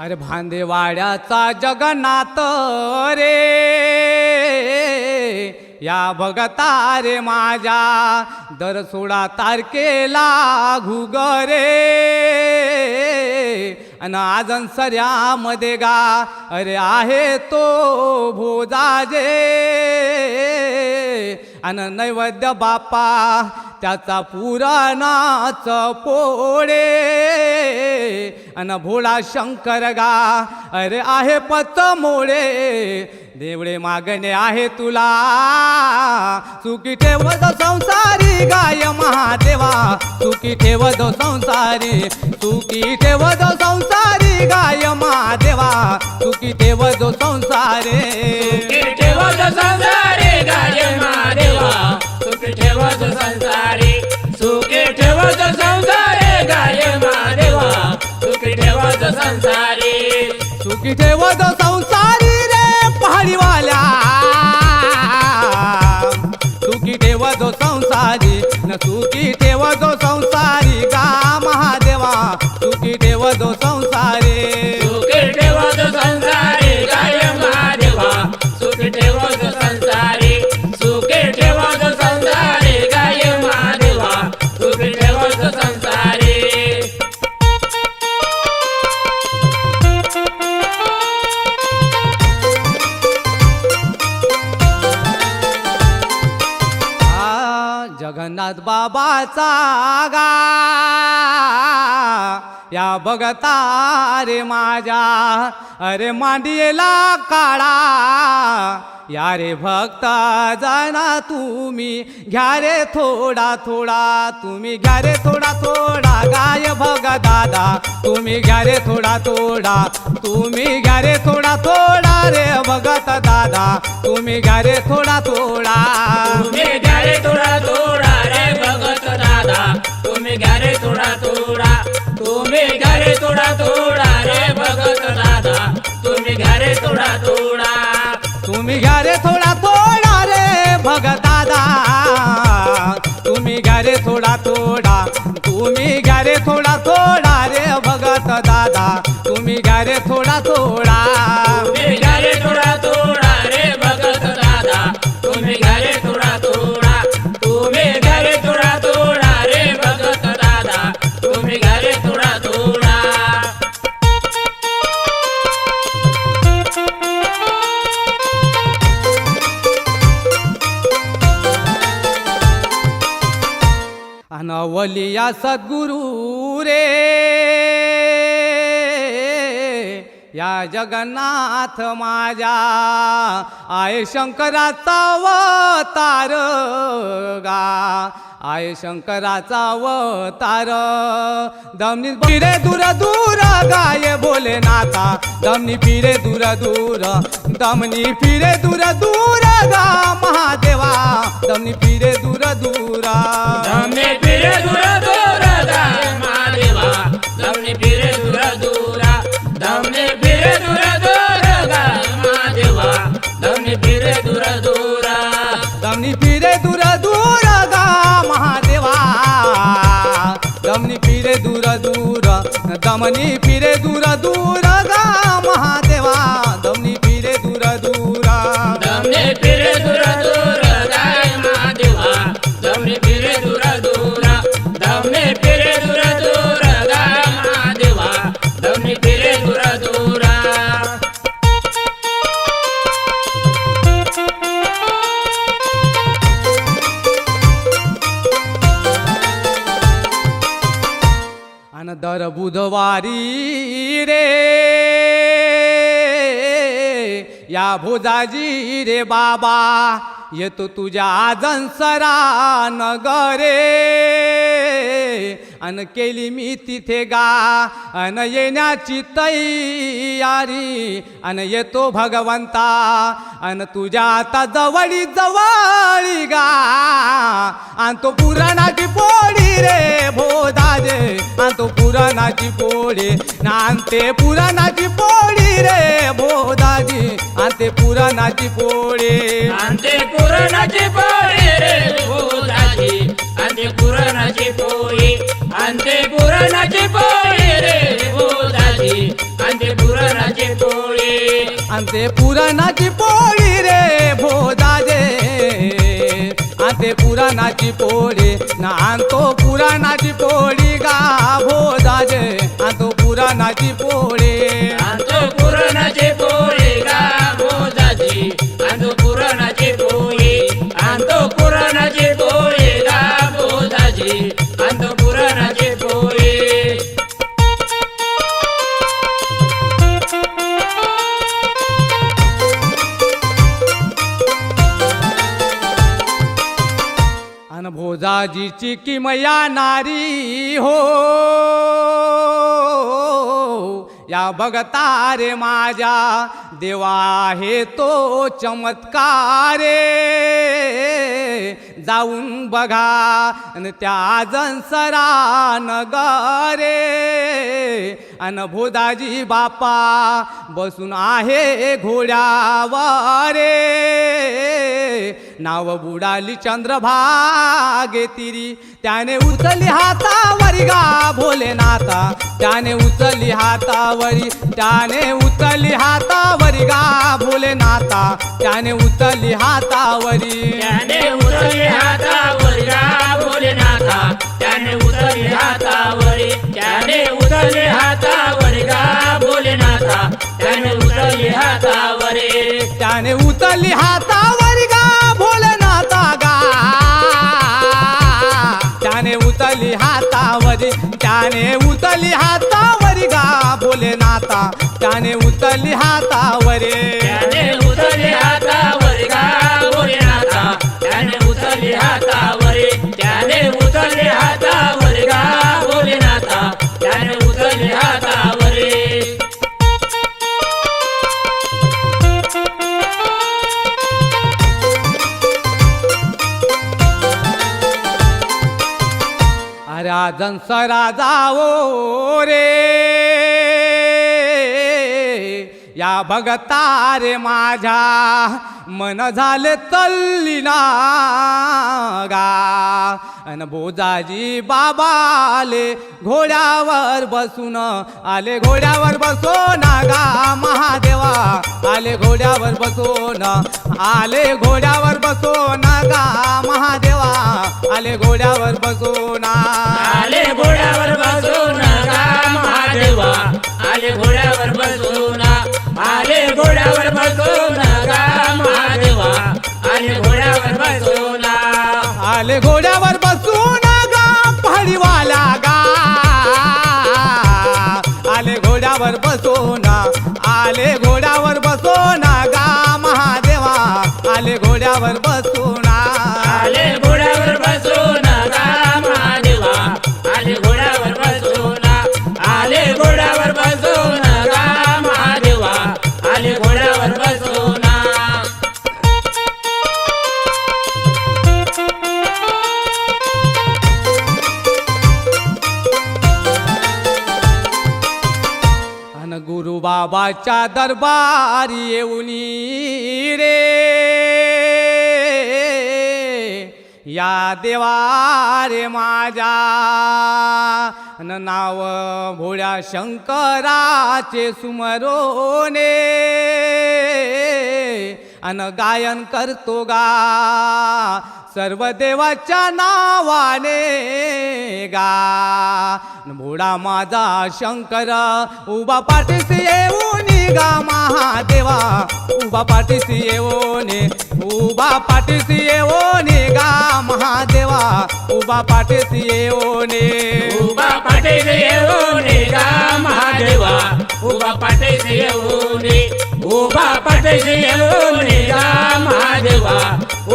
अरे भांदेवाड्याचा जगन्नाथ रे. या भगता रे माझ्या दर सोळा तारखेला घुगरे अन आजन सऱ्यामध्ये गा अरे आहे तो भोजाजे. अन नैवेद्य बापा त्याचा पुराणाच पोळे. अन भोळा शंकर गा अरे आहे पत मोळे. देवळे मागणे आहे तुला. चुकी ठेवत संसारी गाय महादेवा. चुकी ठेवत संसारी चुकी ठेवत संसारी गाय महादेवा. चुकी ठेवत संसारे. ठेवत संसारी गाय महादेवा. चुकी ठेवत संसारी. संसारी. सुखी ठेवत संसारी रे पहाडीवाल्या सुखी ठेवत संसारी न सुखी ठेवत संसारी गा महादेवा. सुखी ठेवत संसारी नाथ बाबाचा गा या बघता रे माझ्या अरे मांडियेला काळा. या रे भक्त जाना तुम्ही घ्या रे थोडा थोडा. तुम्ही घ्या रे थोडा थोडा. गाय भग दादा तुम्ही घ्या रे थोडा थोडा. तुम्ही घ्या रे थोडा थोडा रे भगत दादा. तुम्ही घ्या रे थोडा थोडा. घ्या रे थोडा थोडा. तुम्ही घ्या रे थोडा थोडा. तुम्ही घ्या रे थोडा थोडा रे भगत दादा. तुम्ही घ्या रे थोडा थोडा. तुम्ही घ्या रे थोडा थोडा रे भगत दादा. तुम्ही घ्या रे थोडा थोडा. तुम्ही घ्या रे थोडा थोडा रे भगत दादा. तुम्ही घ्या रे थोडा थोडा. सद्गुरु रे. या जगन्नाथ माझ्या आय शंकराचा अवतार गा. आय शंकराचा अवतार. दमनी पिरे दूर दूर गाय बोले नाथा दमनी पिरे दूर दूर दमनी फिरे दूर दूर गा महादेवा. दमनी पिरे दूर दूर. दमनी फिरे दूर आणि दर बुधवारी रे या भोजाजी रे बाबा येतो तुझ्या आजनसरा नगरे. अन केली मी तिथे गा अन येण्याची तयारी. अन येतो भगवंता अन तुझ्या आता जवळी जवळी गा. आणि तो पुराणाची पोळी रे भोदाजे अन तो पुराणाची पोळी. नांते पुराणाची पोळी रे भोदाजी आणि ते पुराणाची पोळी. अंते पुराणाची पोळी रे भोजाची अंते पुराणाची पोळी. अंते पुराणाची पोळी रे भोजाची अंते पुराणाची आणते पुराणाची पोळी रे भोजाजे आणते पुराणाची पोळी. ना आणतो पुराणाची पोळी गा भोजाजे पुराणाची पोळी. आणतो पुरणाची पोळी गा मोजाची? आणतो पुरणाची पोळी. आणतो पुरणाची पोळी गा मोजाची? आणतो पुरणाची पोळी. अन भोजाजीची किमया नारी हो. या बघता रे माझ्या देवा हे तो चमत्कारे. जाऊन बघा. आणि त्या जंसरा नगरे. अन भोदाजी बापा बसून आहे घोड्यावरे. नाव बुडाली चंद्रभागे तिरी. त्याने उचलली हातावरी गा भोलेनाथा. त्याने उचलली हातावरी. त्याने उचलली हातावरी गा भोलेनाथा. त्याने उचलली हातावरी. त्याने उचलले हाता गा भोलेनाथा त्याने उचलले हातावरी. त्याने उचलले हातावर गा भोलेनाथा त्याने उचलले हातावरी. त्याने उचलली हातावर गा भोलेनाथा गा. त्याने उचलली हातावरी. त्याने उचलली हातावरी गा भोलेनाथा त्याने उचलली हातावरी. राजा ओ रे. या भगता रे माझ्या मन झाले तल्लीना गा अन बोजाजी बाबा आले घोड्यावर बसून आले घोड्यावर बसून गा महादेवा आले घोड्यावर बसो ना आले घोड्यावर बसून गा महादेवा आले घोड्यावर बसो ना आले घोड्यावर बसून गा महादेवा. आले घोड्यावर बसून आले घोड्यावर बसून गा पहाडीवाला गा. आले घोड्यावर बसून बाबाच्या दरबारी येऊन रे. या देवा रे माझ्या न नाव भोळ्या शंकराचे सुमरोने. अन गायन करतो गा. सर्व देवाच्या नावाने गा. भोडा माझा शंकर उभा पाठीस येऊन गा महादेवा। उभा पाठीशी येऊन उभा पाठीशी येऊन गा महादेवा। उभा पाठीशी येऊन उभा पाठीशी येऊन गा महादेवा। उभा पाठीशी येऊन उभा पाठीशी येऊन गा महादेवा।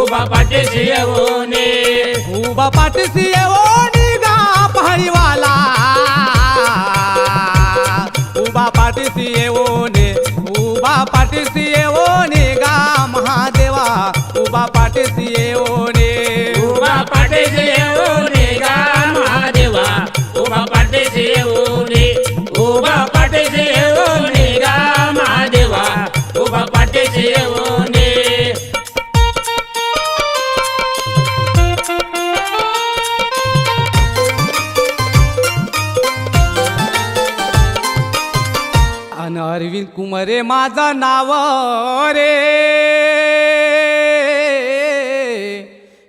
उभा पाठीशी येऊन उभा पाठीशी येऊन गा पहळीवाला उभा पाठीशी येऊन उभा अरविंद माझं नाव रे.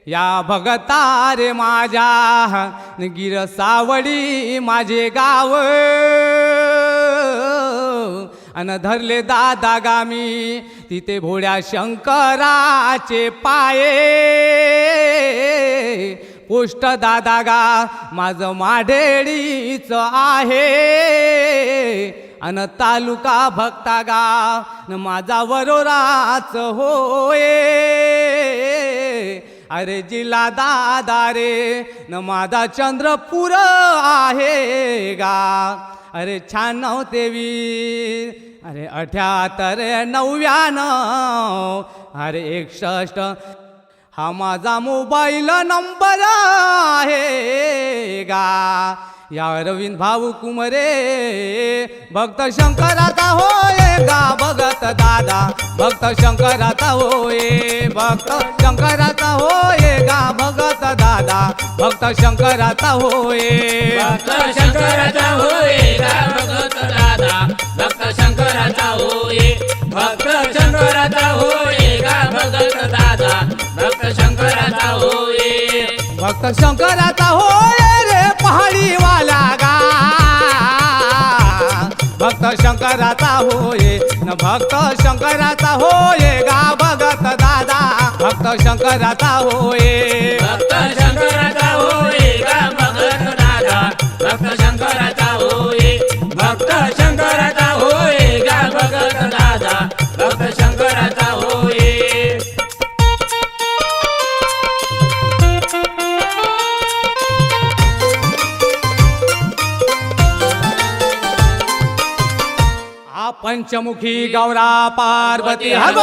या भगता रे माझ्या गिर सावडी माझे गाव. अन धरले दादा गामी तिथे भोळ्या शंकराचे पाये. पोष्ट दादा गा माझं माढेडीच आहे. अन तालुका भक्ता गा न माझा वरोराच होय. अरे जिल्हा दादा रे न माझा चंद्रपूर आहे गा. अरे छान तेवीस अरे अठ्याहत्तर नव्याण्णव. अरे एकसष्ट. हा माझा मोबाईल नंबर आहे गा. या अरविंद भाऊ कुमरे. भक्त शंकराचा होय गा भगत दादा. भक्त शंकराचा होय भक्त शंकराचा होय गा भगत दादा. भक्त शंकराचा होय. भक्त शंकराचा होय गा भगत दादा. भक्त शंकराचा होय भक्त शंकराचा होय गा भगत दादा. भक्त शंकराचा होय. भक्त शंकराचा होय रे पहाडीवाला शंकराचा होय. न भक्त शंकराचा होय. गा भगत दादा. भक्त शंकराचा होय. भक्त शंकराचा होय. गा भगत दादा. भक्त शंकराचा होय. भक्त शंकरा पंचमुखी गौरा पार्वती हर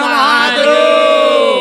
महादेव।